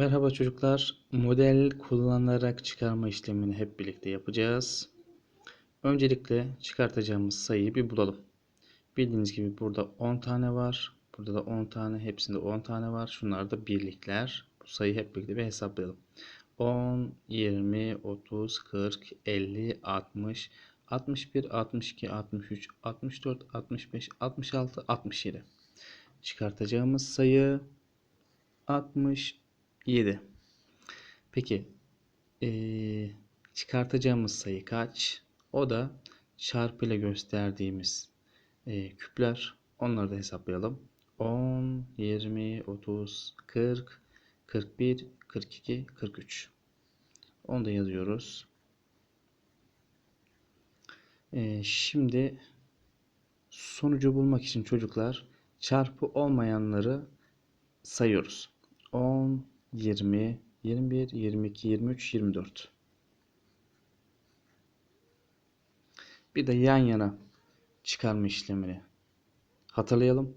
Merhaba çocuklar. Model kullanarak çıkarma işlemini hep birlikte yapacağız. Öncelikle çıkartacağımız sayıyı bir bulalım. Bildiğiniz gibi burada 10 tane var. Burada da 10 tane. Hepsinde 10 tane var. Şunlar da birlikler. Bu sayıyı hep birlikte bir hesaplayalım. 10, 20, 30, 40, 50, 60, 61, 62, 63, 64, 65, 66, 67. Çıkartacağımız sayı 67. Peki eee, çıkartacağımız sayı kaç? O da çarpıyla gösterdiğimiz eee, küpler. Onları da hesaplayalım. 10, 20, 30, 40, 41, 42, 43. Onu da yazıyoruz. Eee, şimdi sonucu bulmak için çocuklar çarpı olmayanları sayıyoruz. 10, 20, 21, 22, 23, 24. Bir de yan yana çıkarma işlemini hatırlayalım.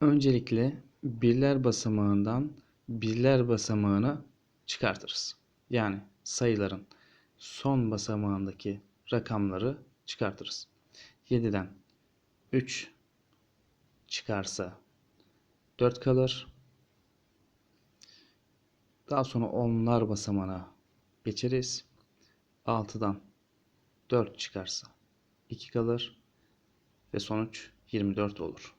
Öncelikle birler basamağından birler basamağına çıkartırız. Yani sayıların son basamağındaki rakamları çıkartırız. 7'den 3 çıkarsa 4 kalır. Daha sonra onlar basamağına geçeriz. 6'dan 4 çıkarsa 2 kalır ve sonuç 24 olur.